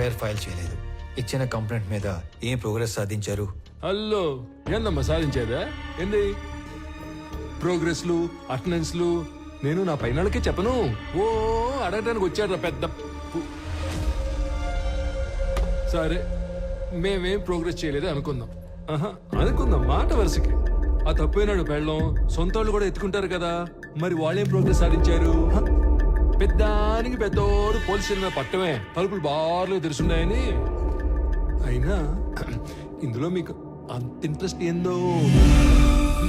FIR file చేయలేదు. ఇచ్చిన complaint మీద ఏం ప్రోగ్రెస్ సాధించారు? హలో ఏందమ్మా సాధించేదా? ఏంది? ప్రోగ్రెస్లు అటెండెన్స్లు నేను నా పైనకి చెప్పను. ఓ అడగడానికి వచ్చాడు పెద్ద పు- సరే మేమేం ప్రోగ్రెస్ చేయలేదు అనుకుందాం. ఆహా, అనుకుందాం మాట వరుసకి. ఆ తప్పైనాడు పెళ్ళం సొంత వాళ్ళు కూడా ఎత్తుకుంటారు కదా. మరి వాళ్ళేం ప్రోగ్రెస్ సాధించారు? హ? పెద్దానికి పెద్దోడు పోలీస్ స్టేషన్ మీద పట్టమే. తలుపులు బార్లు తెరుచున్నాయని. అయినా ఇందులో మీకు అంత ఇంట్రెస్ట్ ఏందో?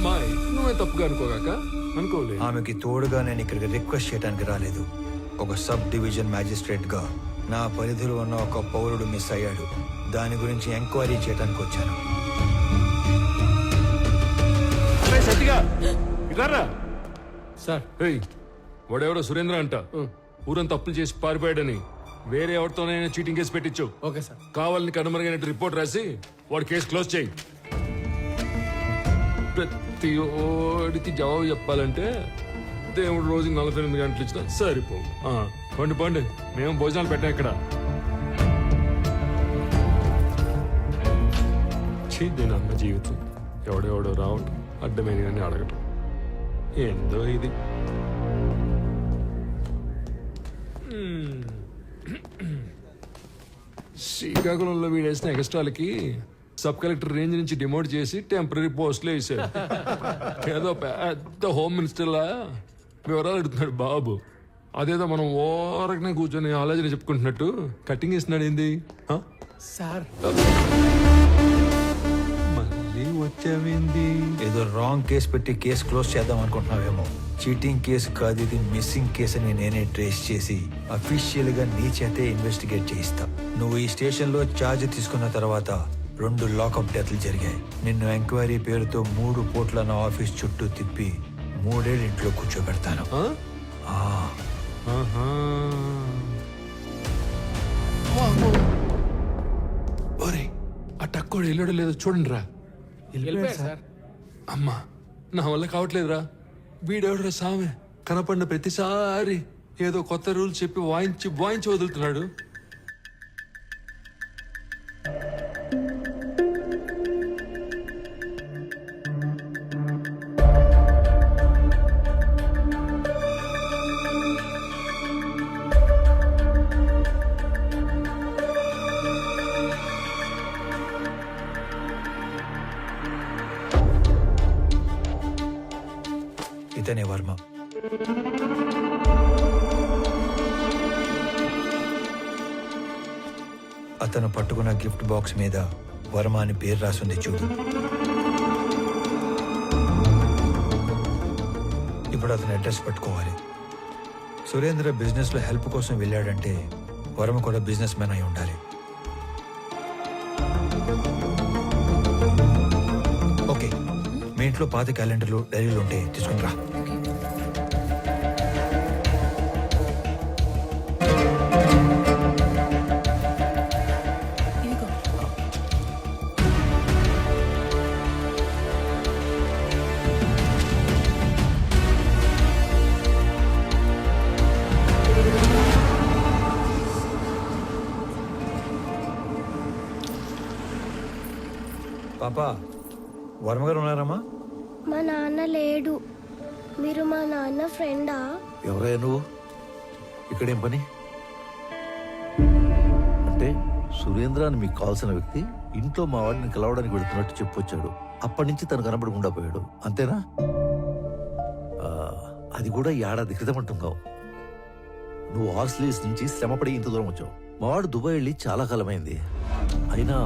మాయ్ నువ్వే తప్పుగా అనుకోగాక? అనుకోలే. ఆమెకి తోడుగా నేను ఇక్కడికి రిక్వెస్ట్ చేయడానికి రాలేదు. ఒక సబ్ డివిజన్ మ్యాజిస్ట్రేట్గా నా పరిధిలో ఉన్న ఒక పౌరుడు మిస్ అయ్యాడు. దాని గురించి ఎంక్వైరీ చేయడానికి వచ్చాను. సత్తిగా సార్. వాడెవడో సురేంద్ర అంట. ఊరంతా తప్పులు చేసి పారిపోయాడని వేరే ఎవరితోనైనా చీటింగ్ కేసు పెట్టించు. Okay sir. కావాలని కనుమరుగైనట్టు రిపోర్ట్ రాసి వాడు కేసు క్లోజ్ చేయి. ప్రతి ఓడికి జవాబు చెప్పాలంటే దేవుడు రోజు నలభై ఎనిమిది గంటలు ఇచ్చినా సరిపో పండి పండి మేము భోజనాలు పెట్టాం ఇక్కడ. దీని జీవితం. ఎవడెవడో రావటం అడ్డమైన అడగటం. ఏందో ఇది. శ్రీకాకుళంలో వీడేసిన ఎక్స్ట్రాలకి సబ్ కలెక్టర్ రేంజ్ నుంచి డిమోట్ చేసి టెంపరీ పోస్టులు వేసారు ఏదో పెద్ద హోమ్ మినిస్టర్లా వివరాలు అడుగుతున్నాడు బాబు. అదేదో మనం ఓరకనే కూర్చొని ఆలోచన చెప్పుకుంటున్నట్టు కటింగ్ ఇస్తున్నాడు ఏంది? సార్. మళ్ళీ వచ్చావేంది? ఏదో రాంగ్ కేసు పెట్టి కేసు క్లోజ్ చేద్దాం అనుకుంటున్నావేమో. చీటింగ్ కేసు కాదు ఇది మిస్సింగ్ కేసు అని నేనే ట్రేస్ చేసి అఫీషియల్గా నీ చేతే ఇన్వెస్టిగేట్ చేయిస్తా. నువ్వు ఈ స్టేషన్లో ఛార్జ్ తీసుకున్న తర్వాత రెండు లాకప్ డెత్లు జరిగాయి. నిన్ను ఎంక్వైరీ పేరుతో మూడు పూట్ల నా ఆఫీస్ చుట్టూ తిప్పి మూడేళ్ళు ఇంట్లో కూర్చోబెడతాను. ఆ? టక్కోడు వెళ్ళాడో లేదో చూడండి రా అమ్మా నా వల్ల కావట్లేదురా. వీడెవడరా సామె? కనపడిన ప్రతిసారి ఏదో కొత్త రూల్ చెప్పి వాయించి వాయించి వదులుతున్నాడు. చైతన్య వర్మ. అతను పట్టుకున్న గిఫ్ట్ బాక్స్ మీద వర్మ అని పేరు రాసింది చూడు. ఇప్పుడు అతను అడ్రస్ పట్టుకోవాలి. సురేంద్ర బిజినెస్లో హెల్ప్ కోసం వెళ్ళాడంటే వర్మ కూడా బిజినెస్ మ్యాన్ అయి ఉండాలి. ఓకే మీ ఇంట్లో పాత క్యాలెండర్లు డైరీలు ఉంటే తీసుకుని రా. పాపా వర్మ గారు ఉన్నారమ్మా. మా నాన్న లేడు. మీరు మా నాన్న ఫ్రెండా? ఎవరయ్యా నువ్వు? ఇక్కడేం పని? అంటే సురేంద్ర అని మీకు కావాల్సిన వ్యక్తి ఇంట్లో మా వాడిని కలవడానికి వెళుతున్నట్టు చెప్పొచ్చాడు. అప్పటి నుంచి తను కనబడకుండా పోయాడు. అంతేనా? ఆ, అది కూడా ఈ ఏడాది క్రితం అంటున్నావు నువ్వు ఆస్ట్రేలియస్ నుంచి శ్రమపడి ఇంత దూరం వచ్చావు. మా వాడు దుబాయ్ వెళ్ళి చాలా కాలమైంది. అయినా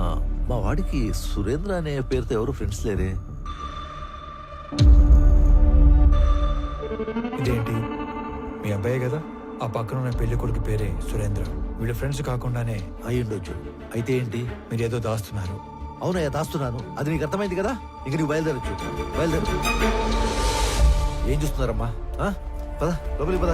మా వాడికి సురేంద్ర అనే పేరుతో ఎవరు ఫ్రెండ్స్ లేరే. ఇదేంటి? మీ అబ్బాయే కదా? ఆ పక్కన ఉన్న పెళ్ళి కొడుకు పేరే సురేంద్ర. వీళ్ళ ఫ్రెండ్స్ కాకుండానే అయి ఉండొచ్చు. అయితే ఏంటి? మీరు ఏదో దాస్తున్నారు. అవునయ్యా దాస్తున్నాను. అది నీకు అర్థమైంది కదా? ఇంక నీకు బయలుదేరచ్చు. బయలుదేరచ్చు ఏం చూస్తున్నారమ్మా? పద లోపలికి పద.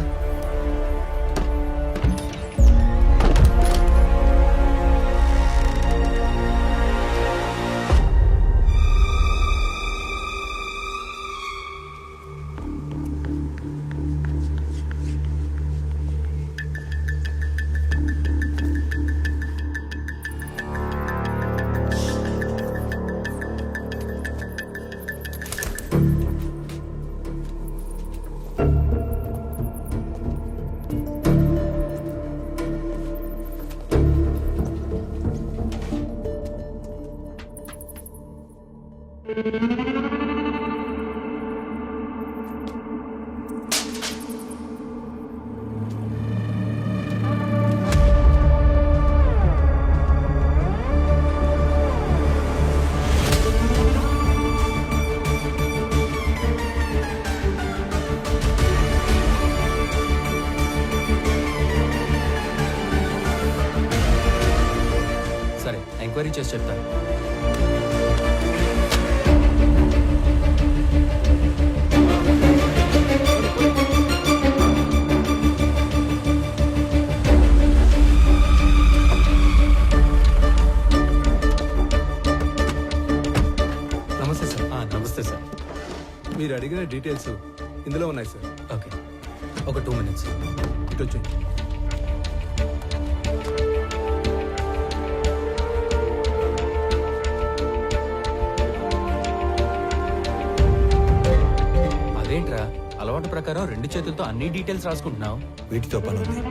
ఎంక్వైరీ చేసి చెప్తాను మీరు అడిగిన డీటెయిల్స్ ఇందులో ఉన్నాయి సార్ ఓకే. ఒక టూ మినిట్స్ ఇటు వచ్చేయండి. అదేంట్రా? అలవాటు ప్రకారం రెండు చేతులతో అన్ని డీటెయిల్స్ రాసుకుంటున్నావు. వీటితో పని ఉంది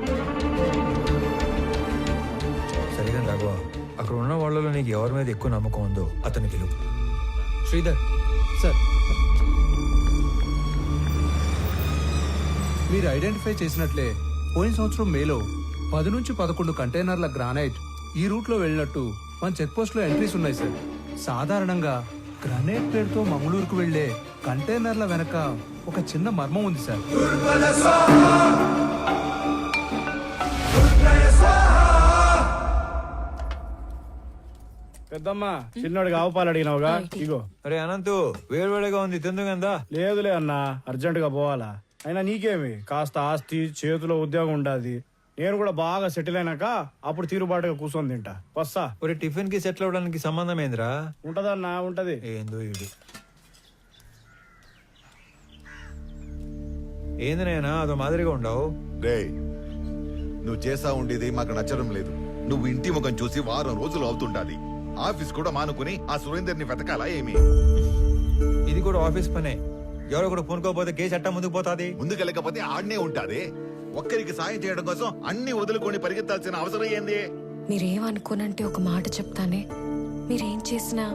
సరిగా రాఘవ అక్కడ ఉన్న వాళ్ళలో నీకు ఎవరి మీద ఎక్కువ నమ్మకం ఉందో అతని పిలువు శ్రీధర్. సార్ మీరు ఐడెంటిఫై చేసినట్లే పోయిన సంవత్సరం మేలో పది నుంచి పదకొండు కంటైనర్ల గ్రానైట్ ఈ రూట్లో వెళ్ళినట్టు మన చెక్ పోస్ట్లో ఎంట్రీస్ ఉన్నాయి సార్. సాధారణంగా గ్రానైట్ పేరుతో మంగళూరుకు వెళ్ళే కంటైనర్ల వెనక ఒక చిన్న మర్మం ఉంది సార్. పెద్దమ్మ చిన్నోడికి ఆవు పాలు అడిగినావుగా ఇగో. అరే అనంతు వేడివేడిగా ఉంది తిందుగందా? లేదులే అన్న అర్జెంట్గా పోవాలా? అయినా నీకేమి? కాస్త ఆస్తి చేతిలో ఉద్యోగం ఉండాది. నేను కూడా బాగా సెటిల్ అయినాక అప్పుడు తీరుబాటుగా కూర్చొని తింటా. వస్తా ఒరే టిఫిన్కి సెటిల్ అవ్వడానికి సంబంధం ఏందిరా? ఉంటదన్నా ఉంటది. ఏందో ఇడు ఏంది నాయనా అదో మాదిరిగా ఉండవు? రే నువ్వు చేసా ఉండేది మాకు నచ్చడం లేదు. నువ్వు ఇంటి ముఖం చూసి వారం రోజులు అవుతుండాలి ఆఫీస్ కూడా మానుకుని ఆ సురేందర్ని వెతకాలా ఏమి? ఇది కూడా ఆఫీస్ పనే. ఎవరో కూడా పూనుకోపోతే కేసు అట్టా ముందుకు పోతాది? ముందుకెళ్ళకపోతే ఆడనే ఉంటాదే ఒక్కరికి సాయం చేయడం కోసం అన్ని వదులుకొని పరిగెత్తాల్సిన అవసరం ఏంది? మీరేమనుకోనంటే ఒక మాట చెప్తానే. మీరేం చేసినా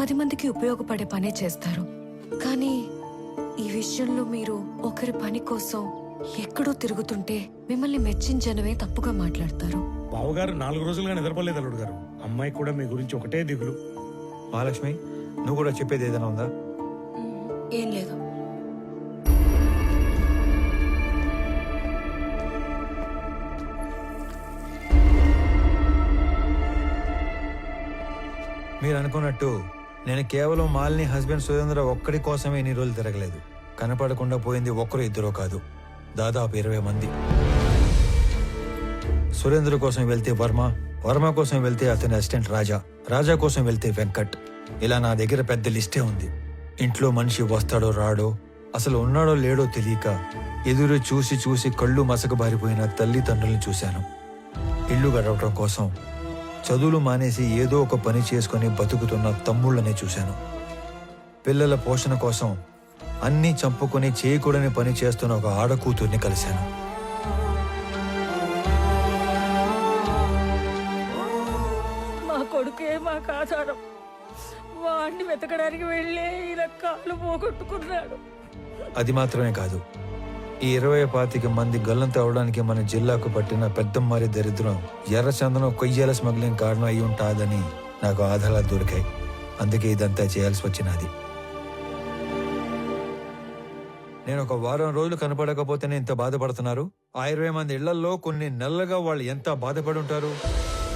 పది మందికి ఉపయోగపడే పనే చేస్తారు. కానీ ఈ విషయంలో మీరు ఒకరి పని కోసం ఎక్కడో తిరుగుతుంటే మిమ్మల్ని మెచ్చించనవే తప్పుగా మాట్లాడతారు. బావగారు నాలుగు రోజులుగా నిద్రపోలేదు అల్లుడు గారు. అమ్మాయి కూడా మీ గురించి ఒకటే దిగులు. మహాలక్ష్మి నువ్వు కూడా చెప్పేది ఏదైనా ఉందా? ఏం లేదు. మీరు అనుకున్నట్టు నేను కేవలం మాలిని హస్బెండ్ సురేంద్ర ఒక్కడి కోసమే ఇన్ని రోజులు తిరగలేదు. కనపడకుండా పోయింది ఒక్కరు ఇద్దరో కాదు. దాదాపు ఇరవై మంది. సురేంద్ర కోసం వెళ్తే వర్మ వర్మ కోసం వెళ్తే అతని అసిస్టెంట్ రాజా రాజా కోసం వెళ్తే వెంకట్. ఇలా నా దగ్గర పెద్ద లిస్టే ఉంది. ఇంట్లో మనిషి వస్తాడో రాడో అసలు ఉన్నాడో లేడో తెలియక ఎదురు చూసి చూసి కళ్ళు మసకబారిపోయిన తల్లిదండ్రుల్ని చూశాను. ఇల్లు గడవటం కోసం చదువులు మానేసి ఏదో ఒక పని చేసుకుని బతుకుతున్న తమ్ముళ్ళనే చూశాను. పిల్లల పోషణ కోసం అన్నీ చంపుకొని చేయకూడని పని చేస్తున్న ఒక ఆడకూతుర్ని కలిశాను. మా కొడుకే మా కాచారం వాడిని వెతకడానికి వెళ్ళే ఇలా పోగొట్టుకున్నాడు. అది మాత్రమే కాదు ఈ ఇరవై పాతిక మంది గల్లంత అవడానికి మన జిల్లాకు పట్టిన పెద్దమ్మారి దరిద్రం ఎర్రచందనం కొయ్యాల స్మగ్లింగ్ కారణం అయి ఉంటాదని నాకు ఆధారాలు దొరికాయి. అందుకే ఇదంతా చేయాల్సి వచ్చినది. నేను ఒక వారం రోజులు కనపడకపోతేనే ఇంత బాధపడుతున్నారు. ఆ ఇరవై మంది ఇళ్ళలో కొన్ని నెలలుగా వాళ్ళు ఎంత బాధపడి ఉంటారు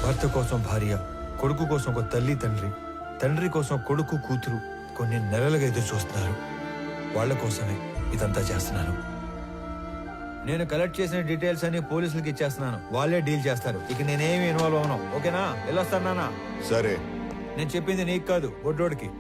భర్త కోసం భార్య కొడుకు కోసం ఒక తల్లి తండ్రి. తండ్రి కోసం కొడుకు కూతురు కొన్ని నెలలుగా ఎదురు చూస్తున్నారు. వాళ్ళ కోసమే ఇదంతా చేస్తున్నాను నేను కలెక్ట్ చేసిన డీటెయిల్స్ అన్ని పోలీసులకు ఇచ్చేస్తున్నాను. వాళ్ళే డీల్ చేస్తారు. ఇక నేనేమి ఇన్వాల్వ్ అవను ఓకేనా? వెళ్ళొస్తాను నాన్న. సరే. నేను చెప్పింది నీకు కాదు బొడ్డోడికి